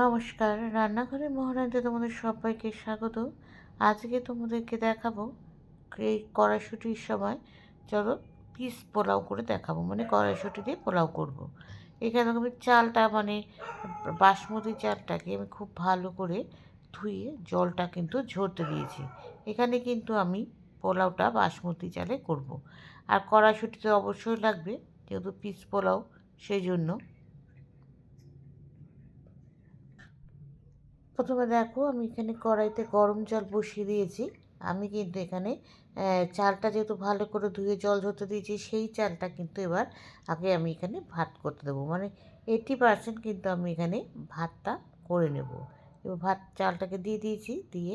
নমস্কার, রান্নাঘরের মহারানীতে তোমাদের সবাইকে স্বাগত আজকে তোমাদেরকে দেখাবো এই কড়াইশুটির সময় চলো পিস পোলাও করে দেখাবো মানে কড়াইশুটি দিয়ে পোলাও করব। এখানে আমি চালটা মানে বাসমতি চালটাকে আমি খুব ভালো করে ধুয়ে জলটা কিন্তু ঝরতে দিয়েছি এখানে কিন্তু আমি পোলাওটা বাসমতি চালে করব। আর কড়াইশুটি তো অবশ্যই লাগবে যেহেতু পিস পোলাও, সেই জন্য প্রথমে দেখো আমি এখানে কড়াইতে গরম জল বসিয়ে দিয়েছি। আমি কিন্তু এখানে চালটা যেহেতু ভালো করে ধুয়ে জল ধরতে দিয়েছি, সেই চালটা কিন্তু এবার আগে আমি এখানে ভাত করতে দেবো। মানে এইটি পার্সেন্ট কিন্তু আমি এখানে ভাতটা করে নেব। এবার ভাত, চালটাকে দিয়ে দিয়েছি, দিয়ে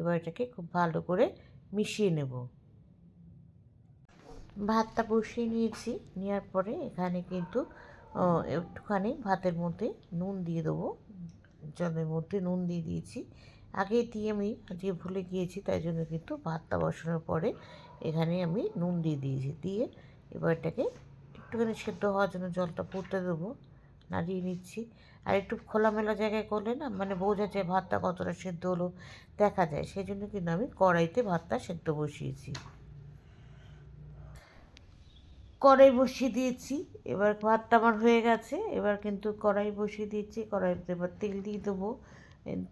এবার এটাকে খুব ভালো করে মিশিয়ে নেব। ভাতটা বসিয়ে নিয়েছি, নেওয়ার পরে এখানে কিন্তু একটুখানি ভাতের মধ্যে নুন দিয়ে দেবো। জলের মধ্যে নুন দিয়ে দিয়েছি। আগে দিয়ে আমি আজকে ভুলে গিয়েছি, তাই জন্য কিন্তু ভাতটা বসানোর পরে এখানে আমি নুন দিয়ে দিয়েছি। দিয়ে এবার এটাকে একটুখানি সেদ্ধ হওয়ার জন্য জলটা পড়তে দেবো, নাড়িয়ে নিচ্ছি। আর একটু খোলামেলা জায়গায় করলে না মানে বোঝা যায় ভাতটা কতটা সেদ্ধ হলো, দেখা যায়। সেই জন্য কিন্তু আমি কড়াইতে ভাতটা সেদ্ধ বসিয়েছি। কড়াই বসিয়ে দিয়েছি। এবার ভাতটা আমার হয়ে গেছে। এবার কিন্তু কড়াই বসিয়ে দিয়েছি। কড়াইতে এবার তেল দিয়ে দেবো।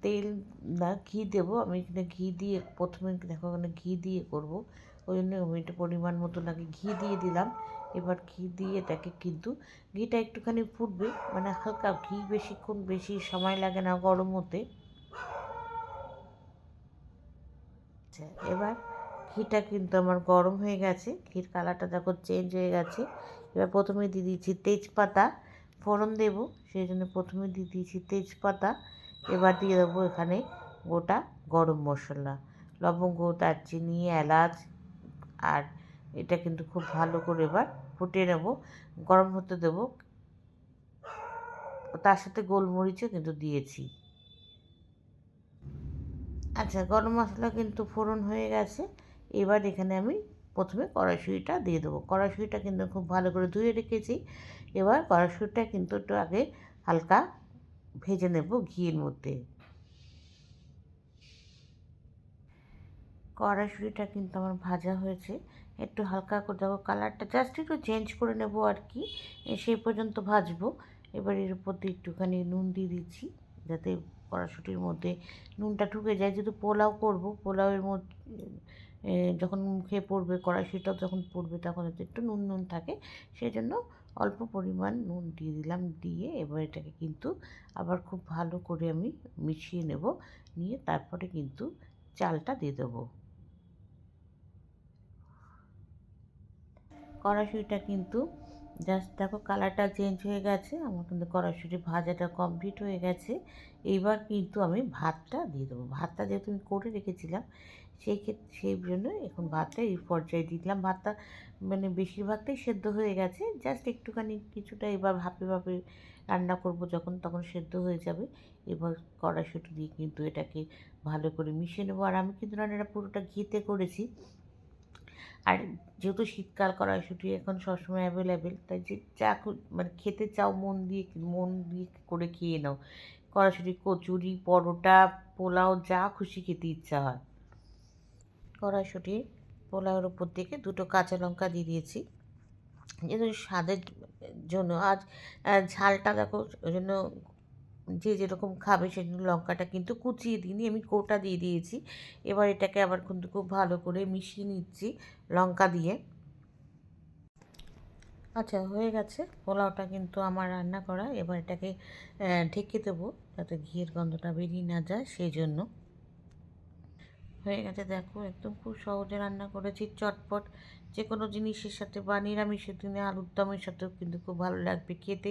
তেল না, ঘি দেবো। আমি এখানে ঘি দিয়ে প্রথমে দেখো এখানে ঘি দিয়ে করব। ওই জন্য আমি একটু পরিমাণ মতো আগে ঘি দিয়ে দিলাম। এবার ঘি দিয়ে এটাকে কিন্তু ঘিটা একটুখানি ফুটবে। মানে হালকা ঘি বেশিক্ষণ বেশি সময় লাগে না গরম হতে। আচ্ছা এবার ঘিটা কিন্তু আমার গরম হয়ে গেছে। ঘির কালারটা দেখো চেঞ্জ হয়ে গেছে। এবার প্রথমে দিয়ে দিয়েছি তেজপাতা, ফোড়ন দেব, সেই জন্য প্রথমে দিয়ে দিয়েছি তেজপাতা। এবার দিয়ে দেবো এখানে গোটা গরম মশলা, লবঙ্গ, দারচিনি, এলাচ, আর এটা কিন্তু খুব ভালো করে এবার ফুটিয়ে নেব। গরম হতে দেব। তার সাথে গোলমরিচও কিন্তু দিয়েছি। আচ্ছা গরম মশলা কিন্তু ফোড়ন হয়ে গেছে। এবার এখানে আমি প্রথমে কড়াইশুঁড়িটা দিয়ে দেবো। কড়াইশুঁড়িটা কিন্তু খুব ভালো করে ধুয়ে রেখেছি। এবার কড়াইশুঁড়িটা কিন্তু একটু আগে হালকা ভেজে নেব ঘিয়ের মধ্যে। কড়াইশুঁড়িটা কিন্তু আমার ভাজা হয়েছে। একটু হালকা করে দেবো কালারটা জাস্ট একটু চেঞ্জ করে নেব আর কি। সেই পর্যন্ত ভাজবো। এবার এর উপর দিয়ে একটুখানি নুন দিয়ে দিচ্ছি যাতে কড়াশুটির মধ্যে নুনটা ঢুকে যায়। যেহেতু পোলাও করব, পোলাওয়ের মধ্যে যখন মুখে পড়বে কড়াইশুঁড়িটা যখন পড়বে, তখন একটু নুন নুন থাকে। সেই জন্য অল্প পরিমাণ নুন দিয়ে দিলাম, দিয়ে এবার এটাকে কিন্তু আবার খুব ভালো করে আমি মিশিয়ে নেব। নিয়ে তারপরে কিন্তু চালটা দিয়ে দেবো। কড়াইশুঁড়িটা কিন্তু জাস্ট দেখো কালারটা চেঞ্জ হয়ে গেছে, আমার কিন্তু কড়াইশুঁটি ভাজাটা কমপ্লিট হয়ে গেছে। এইবার কিন্তু আমি ভাতটা দিয়ে দেবো। ভাতটা যেহেতু আমি করে রেখেছিলাম, সেই ক্ষেত্রে সেই জন্য এখন ভাতটা এই পর্যায়ে দিলাম। ভাতটা মানে বেশিরভাগটাই সেদ্ধ হয়ে গেছে জাস্ট একটুখানি কিছুটা এবার ভাপে ভাপে রান্না করব যখন, তখন সেদ্ধ হয়ে যাবে। এবার কড়াইশুঁটি দিয়ে কিন্তু এটাকে ভালো করে মিশিয়ে নেব। আর আমি কিন্তু রান্নাটা পুরোটা ঘিতে করেছি। আর যেহেতু শীতকাল কড়াইশুঁটি এখন সবসময় অ্যাভেলেবেল তাই যে চা মানে খেতে চাও, মন দিয়ে মন দিয়ে করে খেয়ে নাও। কড়াইশুঁটি, কচুরি, পরোটা, পোলাও, যা খুশি খেতে ইচ্ছা হয়। কড়াইশুঁটি পোলাওয়ের উপর থেকে দুটো কাঁচা লঙ্কা দিয়ে দিয়েছি। যেহেতু স্বাদের জন্য, আজ ঝালটা দেখো, ওই জন্য যে যেরকম খাবে সেরকম লঙ্কাটা কিন্তু কুচিয়ে দিইনি, আমি কোটা দিয়ে দিয়েছি। এবার এটাকে আবার কিন্তু খুব ভালো করে মিশিয়ে নিচ্ছি লঙ্কা দিয়ে। আচ্ছা হয়ে গেছে। পোলাওটা কিন্তু আমার রান্না করা। এবার এটাকে ঢেকে দেবো যাতে ঘিয়ের গন্ধটা বেরিয়ে না যায় সেই জন্য হয়ে গেছে। দেখো, একদম খুব সহজে রান্না করেছি, চটপট। যে কোনো জিনিসের সাথে বা নিরামিষের দিনে আলুর দমের সাথেও কিন্তু খুব ভালো লাগবে খেতে।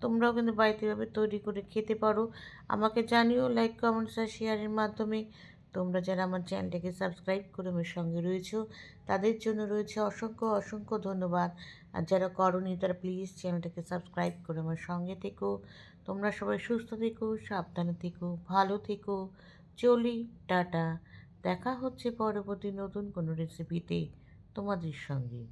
তোমরাও কিন্তু বাড়িতে এভাবে তৈরি করে খেতে পারো। আমাকে জানিও লাইক কমেন্টস আর শেয়ারের মাধ্যমে। তোমরা যারা আমার চ্যানেলটাকে সাবস্ক্রাইব করে আমার সঙ্গে রয়েছো, তাদের জন্য রয়েছে অসংখ্য অসংখ্য ধন্যবাদ। আর যারা করনি, তারা প্লিজ চ্যানেলটাকে সাবস্ক্রাইব করে আমার সঙ্গে থেকো। তোমরা সবাই সুস্থ থেকো, সাবধানে থেকো, ভালো থেকো। চলি, টাটা। দেখা হচ্ছে পরবর্তী নতুন কোনো রেসিপিতে তোমাদের সঙ্গে।